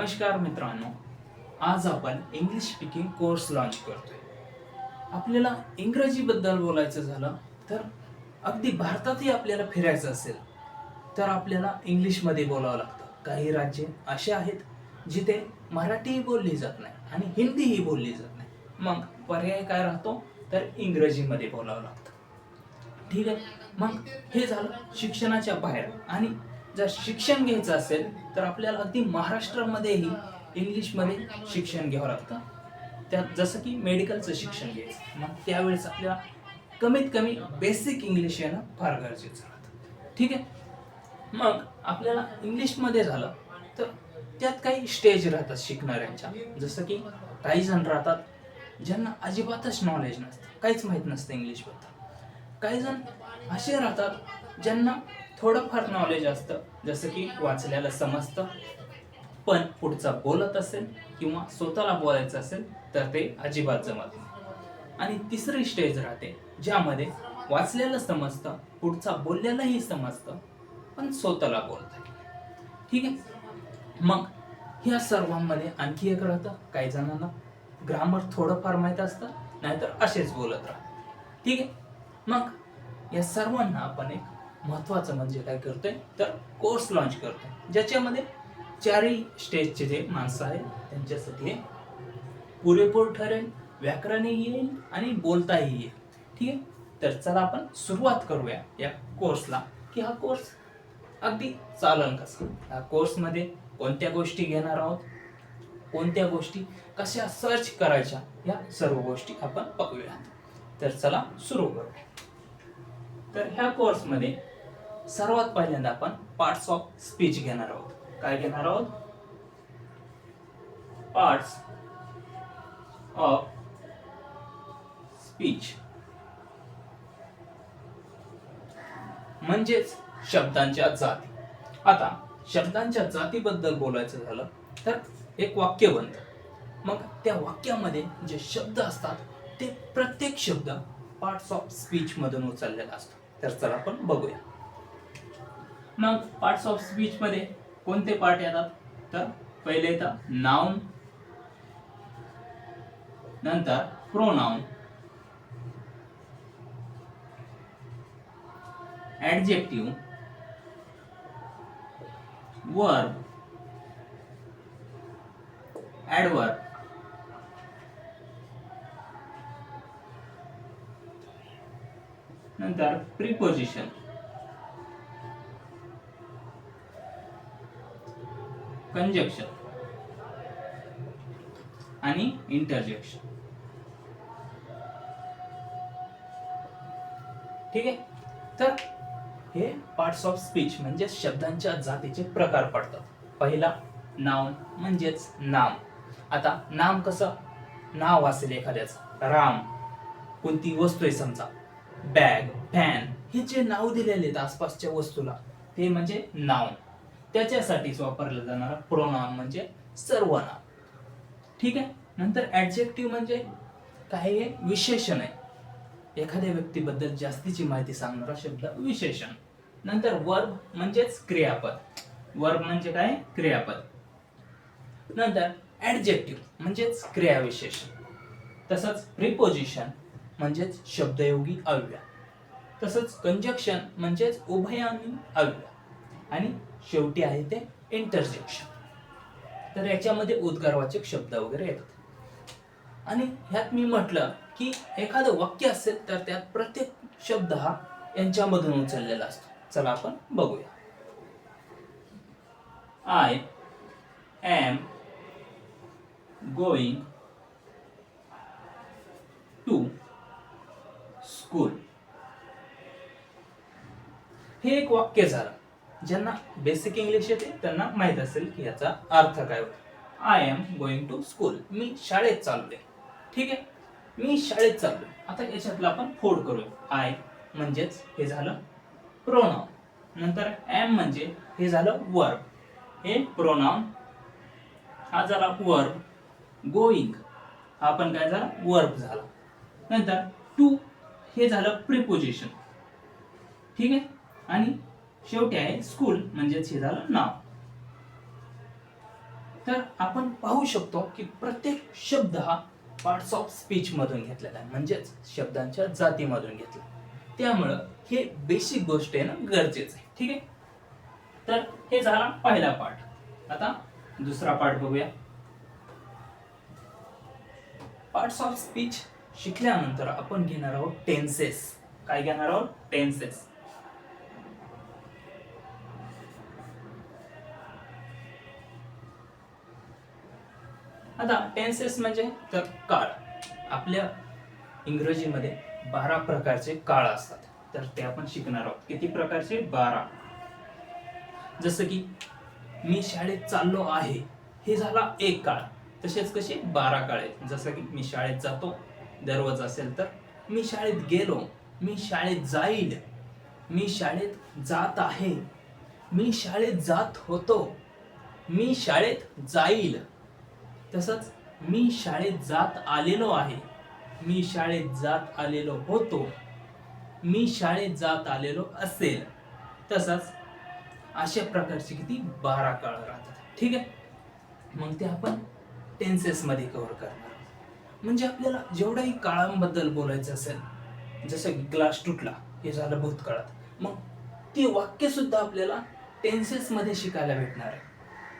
नमस्कार मित्रांनो आज आपण इंग्लिश स्पीकिंग कोर्स लॉन्च करतोय. आपल्याला इंग्रजीबद्दल बोलायचं झालं तर अगदी भारतातही आपल्याला फिरायचं असेल तर आपल्याला इंग्लिशमध्ये बोलावं लागतं. काही राज्ये असे आहेत जिथे मराठीही बोलली जात नाही आणि हिंदीही बोलली जात नाही. मग पर्याय काय राहतो? तर इंग्रजीमध्ये बोलावं लागतं. ठीक आहे? मग हे झालं शिक्षणाच्या बाहेर आणि जर शिक्षण घ्यायचं असेल तर आपल्याला अगदी महाराष्ट्रामध्येही इंग्लिशमध्ये शिक्षण घ्यावं लागतं. त्यात जसं की मेडिकलचं शिक्षण घ्यायचं मग त्यावेळेस आपल्याला कमीत कमी बेसिक इंग्लिश येणं फार गरजेचं राहतं. ठीक आहे? मग आपल्याला इंग्लिशमध्ये झालं तर त्यात काही स्टेज राहतात शिकणाऱ्यांच्या. जसं की काही जण राहतात ज्यांना अजिबातच नॉलेज नसतं. काहीच माहीत नसतं इंग्लिशबद्दल काही जण असे राहतात ज्यांना थोडंफार नॉलेज असतं जसं की वाचल्याला समजतं. पण पुढचा बोलत असेल किंवा स्वतःला बोलायचं असेल तर ते अजिबात जमत नाही. आणि तिसरी स्टेज राहते ज्यामध्ये वाचलेलं समजतं पुढचा बोललेलंही समजतं पण स्वतःला बोलत ठीक आहे? मग ह्या सर्वांमध्ये आणखी एक राहतं काही जणांना ग्रामर थोडंफार माहीत असतं नाहीतर असेच बोलत राहतं ठीक आहे? मग या सर्वांना आपण एक महत्त्वाचं म्हणजे काय करतोय? तर कोर्स लॉन्च करतोय. ज्याच्यामध्ये चारही स्टेजचे जे माणसं आहेत त्यांच्यासाठी हे पुरेपूर ठरेल व्याकरणही येईल आणि बोलताही येईल. ठीक आहे? तर चला आपण सुरुवात करूया या कोर्सला की हा कोर्स अगदी चालन कसा? या कोर्समध्ये कोणत्या गोष्टी घेणार आहोत? कोणत्या गोष्टी कशा सर्च करायच्या? या सर्व गोष्टी आपण बघूया तर चला सुरू करूया. तर ह्या कोर्समध्ये सर्वात पहिल्यांदा आपण पार्ट्स ऑफ स्पीच घेणार आहोत. काय घेणार आहोत? पार्ट्स ऑफ स्पीच म्हणजेच शब्दांच्या जाती. आता शब्दांच्या जातीबद्दल बोलायचं झालं तर एक वाक्य बनतं. मग त्या वाक्यामध्ये जे शब्द असतात ते प्रत्येक शब्द पार्ट्स ऑफ स्पीच मधून उचललेला असतो. तर चला आपण बघूया. मग पार्ट्स ऑफ स्पीचमध्ये कोणते पार्ट येतात? तर पहिले येतं नाउन नंतर प्रोनाऊन ऍडजेक्टिव्ह वर्ब ऍडवर नंतर प्रिपोजिशन कंजक्शन आणि इंटरजेक्शन ठीक आहे? तर हे पार्ट्स ऑफ स्पीच म्हणजे शब्दांच्या जातीचे प्रकार पडतात. पहिला नाव म्हणजेच नाम. आता नाम कसं? नाव असेल एखाद्याचं. राम. कोणती वस्तू आहे समजा? बॅग फॅन हे जे नाव दिलेले आहेत आसपासच्या वस्तूला ते म्हणजे नाव त्याच्यासाठीच वापरला जाणारा प्रोनाम म्हणजे सर्वनाम. ठीक आहे? नंतर ऍडजेक्टिव्ह म्हणजे काही विशेषण आहे. एखाद्या व्यक्तीबद्दल जास्तीची माहिती सांगणारा शब्द विशेषण. नंतर वर्ब म्हणजेच क्रियापद. वर्ब म्हणजे काय? क्रियापद. नंतर ऍडजेक्टिव्ह म्हणजेच क्रियाविशेषण. तसंच प्रिपोजिशन म्हणजेच शब्दयोगी अव्यय. तसंच कंजक्शन म्हणजेच उभयानी अव्यय. आणि शेवटी आहे ते इंटरजेक्शन तर याच्यामध्ये उद्गारवाचक शब्द वगैरे येतात. आणि ह्यात मी म्हटलं की एखादं वाक्य असेल तर त्यात प्रत्येक शब्द हा यांच्यामधून उचललेला असतो. चला आपण बघूया. I am going to school हे एक वाक्य झालं. ज्यांना बेसिक इंग्लिश येते त्यांना माहीत असेल की याचा अर्थ काय होतो. I am going to school मी शाळेत चाललोय. ठीक आहे? मी शाळेत चाललोय. आता याच्यातलं आपण फोड करूया. आय म्हणजेच हे झालं प्रोनाउन नंतर एम म्हणजे हे झालं वर्ब हे प्रोनाउन हा झाला वर्ब गोईंग हा पण काय झाला? वर्ब झाला. नंतर टू हे झालं प्रिपोजिशन ठीक आहे? आणि शेवटी आहे स्कूल म्हणजेच हे झालं नाव. तर आपण पाहू शकतो की प्रत्येक शब्द हा पार्ट्स ऑफ स्पीच मधून घेतलेला आहे. म्हणजेच शब्दांच्या जातीमधून घेतला. त्यामुळं हे बेसिक गोष्ट आहे ना गरजेचं आहे. ठीक आहे? तर हे झाला पहिला पार्ट आता दुसरा पार्ट बघूया. पार्ट्स ऑफ स्पीच शिकल्यानंतर आपण घेणार आहोत टेन्सेस काय घेणार आहोत? टेन्सेस आता टेन्सेस म्हणजे? तर काळ. आपल्या इंग्रजीमध्ये बारा प्रकारचे काळ असतात. तर ते आपण शिकणार आहोत. किती प्रकारचे? बारा. जसं की मी शाळेत चाललो आहे. हे झाला एक काळ. तसेच कसे? बारा काळ आहेत. जसं की मी शाळेत जातो दररोज असेल तर. मी शाळेत गेलो. मी शाळेत जाईल. मी शाळेत जात आहे. मी शाळेत जात होतो. मी शाळेत जाईल. तसंच मी शाळेत जात आलेलो आहे. मी शाळेत जात आलेलो होतो. मी शाळेत जात आलेलो असेल. तसंच अशा प्रकारचे किती बारा काळ राहतात. ठीक आहे? मग ते आपण टेन्सेसमध्ये कव्हर करणार म्हणजे आपल्याला जेवढ्याही काळांबद्दल बोलायचं असेल जसं ग्लास तुटला हे झालं भूतकाळात. मग ती वाक्य सुद्धा आपल्याला टेन्सेसमध्ये शिकायला भेटणार आहे.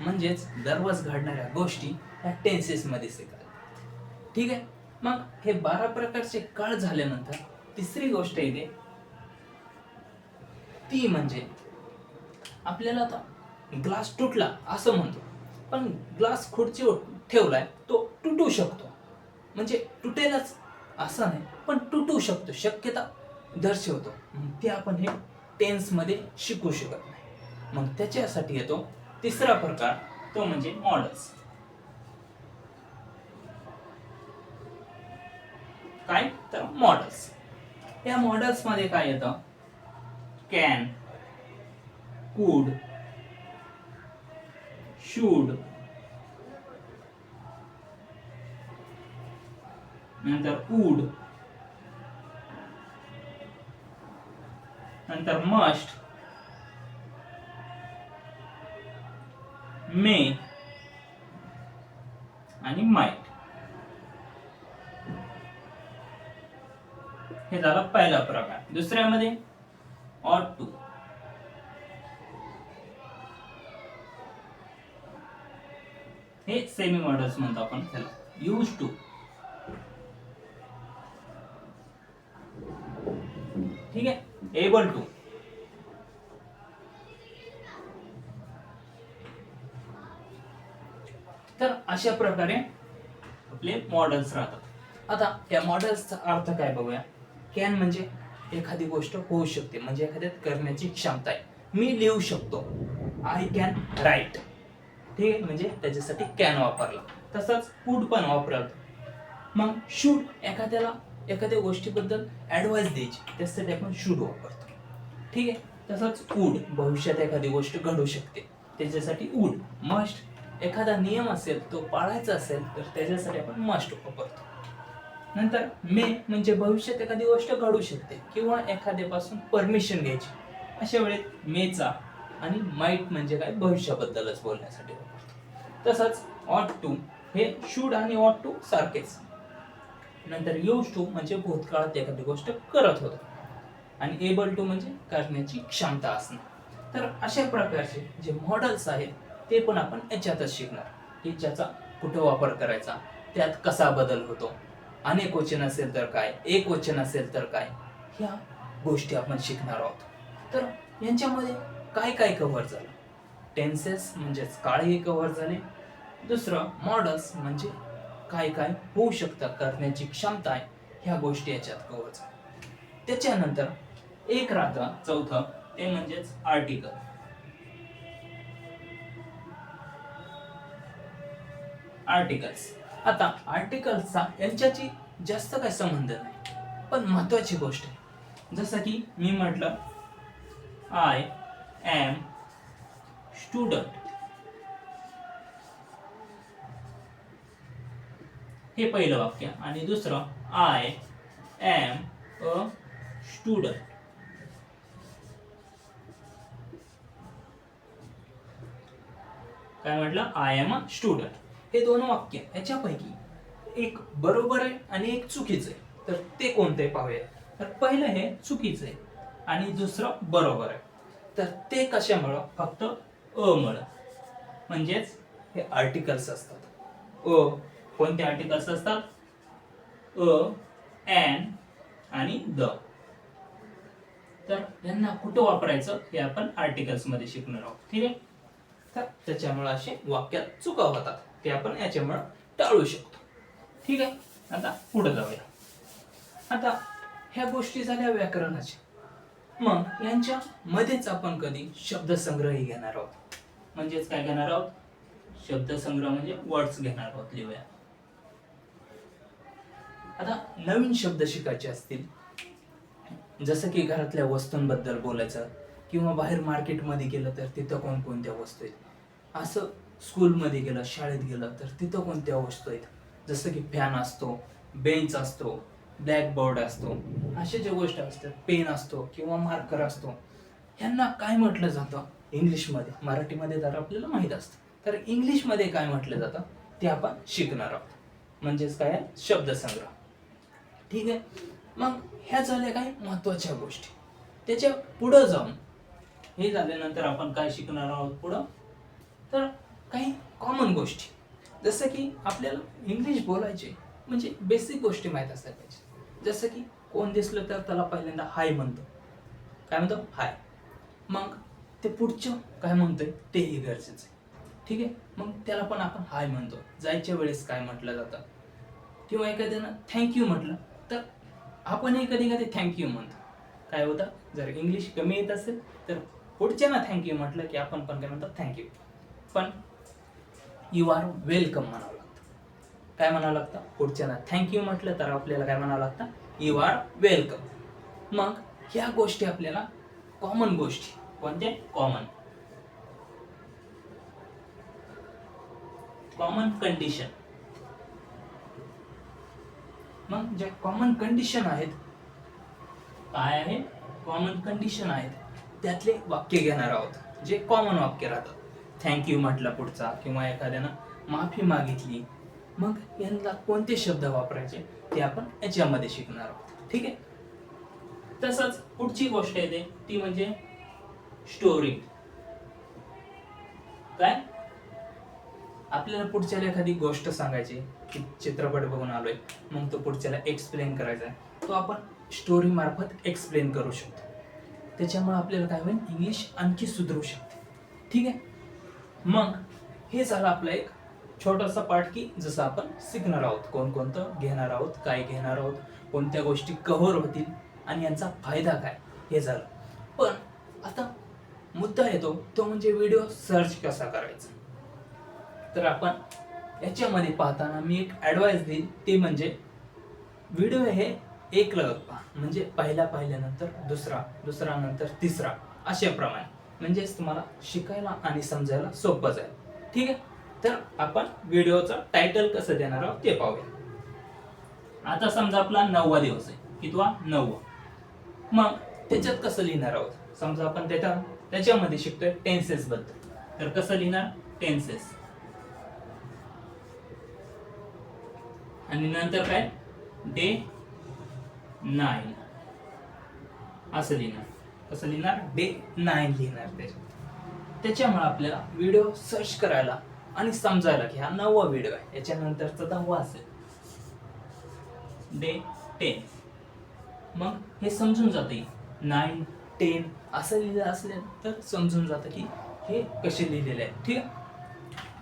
म्हणजेच दररोज घडणाऱ्या गोष्टी ह्या टेन्सेस मध्ये ठीक आहे? मग हे बारा प्रकारचे काळ झाल्यानंतर तिसरी गोष्ट येते. ती म्हणजे आपल्याला आता ग्लास तुटला असं म्हणतो. पण ग्लास खुर्चीवर ठेवलाय तो तुटू शकतो. म्हणजे तुटेलच असं नाही पण तुटू शकतो शक्यता दर्शवतो. मग ते आपण हे टेन्समध्ये शिकू शकत नाही. मग त्याच्यासाठी येतो तिसरा प्रकार तो म्हणजे मॉडल्स मॉडल्स या मॉडल्समध्ये काय येतं? कॅन कुड शूड नंतर वूड नंतर मस्ट मे आणि माय हे झाला पहिला प्रकार. दुसऱ्यामध्ये ऑट टू हे सेमी मॉडल्स म्हणतो आपण त्याला. यूज टू ठीक आहे? एबल टू तर अशा प्रकारे आपले मॉडेल्स राहतात. आता त्या मॉडेल्सचा अर्थ काय बघूया. कॅन म्हणजे एखादी गोष्ट होऊ शकते म्हणजे एखाद्यात करण्याची क्षमता आहे. मी लिहू शकतो. आय कॅन राईट ठीक आहे? म्हणजे त्याच्यासाठी कॅन वापरला. तसंच कुड पण वापरत मग शूड एखाद्याला एखाद्या गोष्टीबद्दल ॲडवाईस द्यायची त्यासाठी आपण शूड वापरतो. ठीक आहे? तसंच वूड भविष्यात एखादी गोष्ट घडू शकते. त्याच्यासाठी वूड मस्ट एखादा नियम असेल तो पाळायचा असेल तर त्याच्यासाठी आपण मस्ट वापरतो. नंतर मे म्हणजे भविष्यात एखादी गोष्ट घडू शकते किंवा एखाद्यापासून परमिशन घ्यायची. अशा वेळेत मेचा आणि माईट म्हणजे काय? भविष्याबद्दलच बोलण्यासाठी वापरतो. तसंच ऑट टू हे शूड आणि ऑट टू सारखेच. नंतर यूज टू म्हणजे भूतकाळात एखादी गोष्ट करत होतं. आणि एबल टू म्हणजे करण्याची क्षमता असणं. तर अशा प्रकारचे जे मॉडेल्स आहेत ते पण आपण याच्यातच शिकणार की ज्याचा कुठं वापर करायचा त्यात कसा बदल होतो अनेक वचन असेल तर काय? एक वचन असेल तर काय? ह्या गोष्टी आपण शिकणार आहोत. तर यांच्यामध्ये काय काय कव्हर झालं? टेन्सेस म्हणजेच काळही कव्हर झाले. दुसरं मॉडल्स म्हणजे काय काय होऊ शकतं करण्याची क्षमता आहे ह्या गोष्टी याच्यात कव्हर झाल्या. त्याच्यानंतर एक राहतं चौथं ते म्हणजेच आर्टिकल आर्टिकल्स आता आर्टिकल्सचा यांच्याची जास्त काय संबंध नाही. पण महत्वाची गोष्ट आहे. जसं की मी म्हटलं आय एम स्टुडंट हे पहिलं वाक्य. आणि दुसरं आय एम अ स्टुडंट काय म्हटलं? आय एम अ स्टुडंट हे दोन वाक्य याच्यापैकी एक बरोबर आहे आणि एक चुकीचं आहे. तर ते कोणते पाहूया तर पहिलं हे चुकीचं आहे आणि दुसरं बरोबर आहे. तर ते कशामुळं? फक्त अ म्हणजेच हे आर्टिकल्स असतात. अ कोणते आर्टिकल्स असतात? अ एन आणि द. तर यांना कुठं वापरायचं? हे आपण आर्टिकल्समध्ये शिकणार आहोत. ठीक आहे? तर त्याच्यामुळे असे वाक्यात चुका होतात. ते आपण याच्यामुळे टाळू शकतो. ठीक आहे? आता पुढे जाऊया. आता ह्या गोष्टी झाल्या व्याकरणाच्या. मग यांच्या मध्येच आपण कधी शब्दसंग्रही घेणार आहोत. म्हणजेच काय घेणार आहोत? शब्दसंग्रह म्हणजे वर्ड्स घेणार आहोत लिहूया. आता नवीन शब्द शिकायचे असतील जसं की घरातल्या वस्तूंबद्दल बोलायचं किंवा बाहेर मार्केटमध्ये गेलं तर तिथं कोणकोणत्या वस्तू आहेत? असं स्कूलमध्ये गेलं शाळेत गेलं तर तिथं कोणत्या वस्तू आहेत? जसं की फॅन असतो बेंच असतो ब्लॅकबोर्ड असतो अशा ज्या गोष्टी असतात पेन असतो किंवा मार्कर असतो ह्यांना काय म्हटलं जातं? इंग्लिशमध्ये. मराठीमध्ये तर आपल्याला माहीत असतं. तर इंग्लिशमध्ये काय म्हटलं जातं? ते आपण शिकणार आहोत. म्हणजेच काय? शब्दसंग्रह. ठीक आहे? मग ह्या झाल्या काही महत्त्वाच्या गोष्टी. त्याच्या पुढं जाऊन हे झाल्यानंतर आपण काय शिकणार आहोत पुढं? तर काही कॉमन गोष्टी. जसं की आपल्याला इंग्लिश बोलायचे म्हणजे बेसिक गोष्टी माहीत असल्या पाहिजे. जसं की कोण दिसलं तर त्याला पहिल्यांदा हाय म्हणतो. काय म्हणतो? हाय मग ते पुढचं काय म्हणतोय? तेही गरजेचं आहे. ठीक आहे? मग त्याला पण आपण हाय म्हणतो. जायच्या वेळेस काय म्हटलं जातं? किंवा एखाद्यानं थँक्यू म्हटलं तर आपणही कधी कधी थँक्यू म्हणतो. काय होतं? जर इंग्लिश कमी येत असेल तर पुढच्यानं थँक्यू म्हटलं की आपण पण काय म्हणतो? थँक्यू पण यू आर वेलकम म्हणावं लागतं. काय म्हणावं लागतं? पुढच्यांना थँक्यू म्हटलं तर आपल्याला काय म्हणावं लागतं? यू आर वेलकम मग ह्या गोष्टी आपल्याला कॉमन गोष्टी. कोणत्या? कॉमन कॉमन कंडिशन मग ज्या कॉमन कंडिशन आहेत काय आहे कॉमन कंडिशन आहेत. त्यातले वाक्य घेणार आहोत. जे कॉमन वाक्य राहतात. थँक्यू म्हटला पुढचा किंवा एखाद्यानं माफी मागितली मग यांना कोणते शब्द वापरायचे ते आपण याच्यामध्ये शिकणार आहोत. ठीक आहे? तसंच पुढची गोष्ट येते ती म्हणजे स्टोरी काय? आपल्याला पुढच्याला एखादी गोष्ट सांगायची की चित्रपट बघून आलोय मग तो पुढच्याला एक्सप्लेन करायचा आहे. तो आपण स्टोरी मार्फत एक्सप्लेन करू शकतो. त्याच्यामुळे आपल्याला काय होईल? इंग्लिश आणखी सुधरू शकते. ठीक आहे? मग हे झालं आपला एक छोटासा पार्ट की जसं आपण शिकणार आहोत. कोणकोणतं घेणार आहोत काय घेणार आहोत कोणत्या गोष्टी कव्हर होतील आणि यांचा फायदा काय? हे झालं. पण आता मुद्दा येतो तो म्हणजे व्हिडिओ सर्च कसा करायचा? तर आपण याच्यामध्ये पाहताना मी एक ॲडवाईस देईन ते म्हणजे व्हिडिओ हे एक लगत पहा. म्हणजे पहिला पाहिल्यानंतर दुसरा दुसरा नंतर तिसरा अशाप्रमाणे म्हणजेच तुम्हाला शिकायला आणि समजायला सोपं जाईल ठीक आहे? तर आपण व्हिडिओचं टायटल कसं देणार आहोत ते पाहूया. आता समजा आपला नववा दिवस आहे किंवा नववा. मग त्याच्यात कसं लिहिणार आहोत? समजा आपण त्याच्या त्याच्यामध्ये शिकतोय टेन्सेस बद्दल. तर कसं लिहिणार? टेन्सेस आणि नंतर काय? डे नाईन असं लिहिणार. कसं लिहिणार डे नाईन लिहिणार त्याच्यात त्याच्यामुळे आपल्याला व्हिडिओ सर्च करायला आणि समजायला की हा नववा व्हिडिओ आहे. याच्यानंतरचा दहावा असेल. डे टेन मग हे समजून जाते नाईन टेन असं लिहिलं असलं तर समजून जातं की हे कसे लिहिलेले आहे ठीक आहे?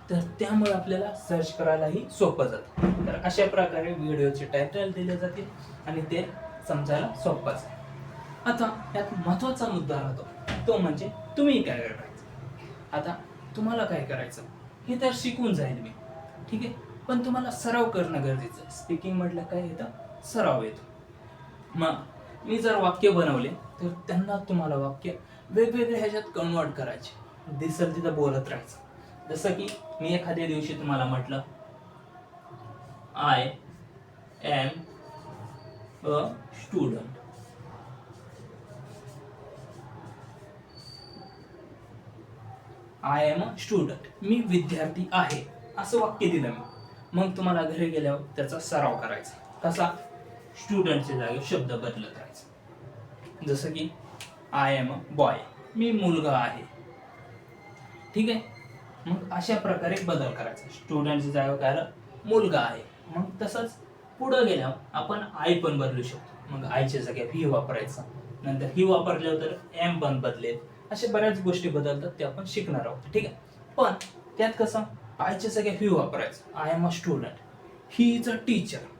तर त्यामुळे आपल्याला सर्च करायलाही सोपं जातं. तर अशा प्रकारे व्हिडिओचे टायटल दिले जातील आणि ते समजायला सोपं जाईल. आता यात महत्त्वाचा मुद्दा राहतो. तो म्हणजे तुम्ही काय करायचं? आता तुम्हाला काय करायचं? हे तर शिकून जाईल मी. ठीक आहे? पण तुम्हाला सराव करणं गरजेचं स्पीकिंग म्हटलं काय येतं? सराव येतो. मग मी जर वाक्य बनवले तर त्यांना तुम्हाला वाक्य वेगवेगळ्या ह्याच्यात कन्वर्ट करायचे. दिसल तिथं बोलत राहायचं. जसं की मी एखाद्या दिवशी तुम्हाला म्हटलं I am a student I am a student मी विद्यार्थी आहे. असं वाक्य दिलं मी. मग तुम्हाला घरी गेल्यावर त्याचा सराव करायचा. कसा? स्टुडंटच्या जागे शब्द बदलत राहायचा. जसं की आय एम अ बॉय मी मुलगा आहे. ठीक आहे? मग अशा प्रकारे बदल करायचा. स्टुडंटच्या जागेवर काय मुलगा आहे. मग तसंच पुढं गेल्यावर आपण आय पण बदलू शकतो. मग आयच्या जागेवर ही वापरायचा. नंतर ही वापरल्यावर तर एम पण बदलेल. अशा बऱ्याच गोष्टी बदलतात ते आपण शिकणार आहोत. ठीक आहे? पण त्यात कसं? आयचे सगळे ही वापरायचं. I am a student he is a teacher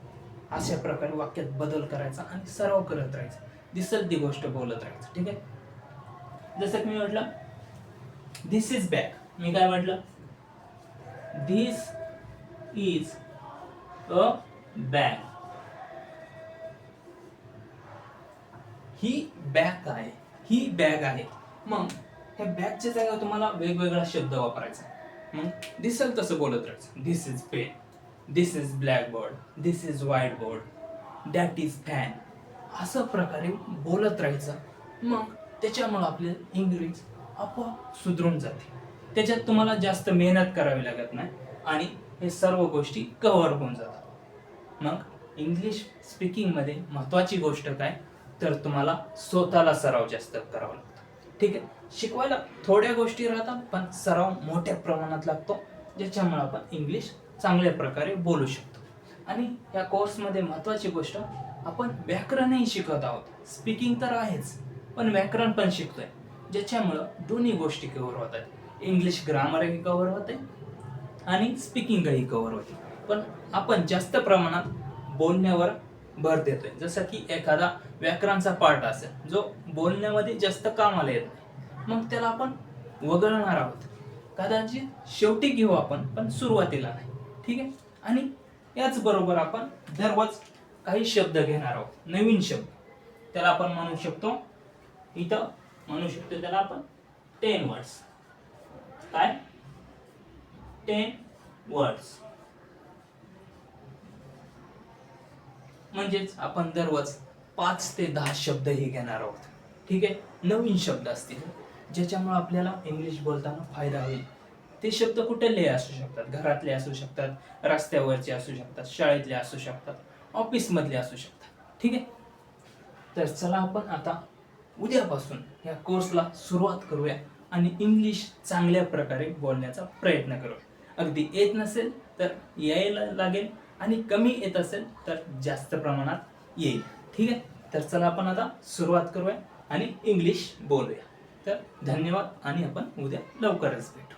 अशा प्रकारे वाक्यात बदल करायचा आणि सराव करत राहायचा. दिसेल ती गोष्ट बोलत राहायचं. ठीक आहे? जसं की मी म्हटलं दिस इज बॅग मी काय म्हटलं? दिस इज अ बॅग ही बॅग आहे. ही बॅग आहे. मग ह्या बॅगच्या जागा तुम्हाला वेगवेगळा शब्द वापरायचा. मग दिसेल तसं बोलत राहायचं. This is pen this is black board this is white board that is fan असं प्रकारे बोलत राहायचं. मग त्याच्यामुळं आपले इंग्रज आपोआप सुधरून जाते. त्याच्यात तुम्हाला जास्त मेहनत करावी लागत नाही आणि हे सर्व गोष्टी कव्हर होऊन जातात. मग इंग्लिश स्पीकिंगमध्ये महत्त्वाची गोष्ट काय? तर तुम्हाला स्वतःला सराव जास्त करावा लागतो. ठीक आहे. शिकवायला थोड्या गोष्टी राहतात पण सराव मोठ्या प्रमाणात लागतो ज्याच्यामुळे आपण इंग्लिश चांगल्या प्रकारे बोलू शकतो. आणि या कोर्समध्ये महत्त्वाची गोष्ट आपण व्याकरणही शिकत आहोत. स्पीकिंग तर आहेच पण व्याकरण पण शिकतोय ज्याच्यामुळं दोन्ही गोष्टी कव्हर होतात इंग्लिश ग्रामरही कव्हर होते आणि स्पीकिंगही कव्हर होते. पण आपण जास्त प्रमाणात बोलण्यावर भर देतोय. जसं की एखादा व्याकरणचा पार्ट असेल जो बोलण्यामध्ये जास्त कामाला येत नाही मग त्याला आपण वगळणार आहोत. कदाचित शेवटी घेऊ आपण पण सुरुवातीला नाही. ठीक आहे? आणि याचबरोबर आपण दररोज काही शब्द घेणार आहोत. नवीन शब्द. त्याला आपण म्हणू शकतो इथं म्हणू शकतो त्याला आपण टेन वर्ड्स काय? टेन वर्ड्स म्हणजेच आपण दररोज पाच ते दहा शब्दही घेणार आहोत. ठीक आहे? नवीन शब्द असतील. ज्याच्यामुळे आपल्याला इंग्लिश बोलताना फायदा होईल. ते शब्द कुठले असू शकतात? घरातले असू शकतात रस्त्यावरचे असू शकतात शाळेतले असू शकतात ऑफिसमधले असू शकतात. ठीक आहे? तर चला आपण आता उद्यापासून या कोर्सला सुरुवात करूया आणि इंग्लिश चांगल्या प्रकारे बोलण्याचा प्रयत्न करूया. अगदी येत नसेल तर यायला लागेल. आणि कमी येत असेल तर जास्त प्रमाणात येईल. ठीक आहे? तर चला आपण आता सुरुवात करूया आणि इंग्लिश बोलूया. तर धन्यवाद आणि आपण उद्या लवकरच भेटू.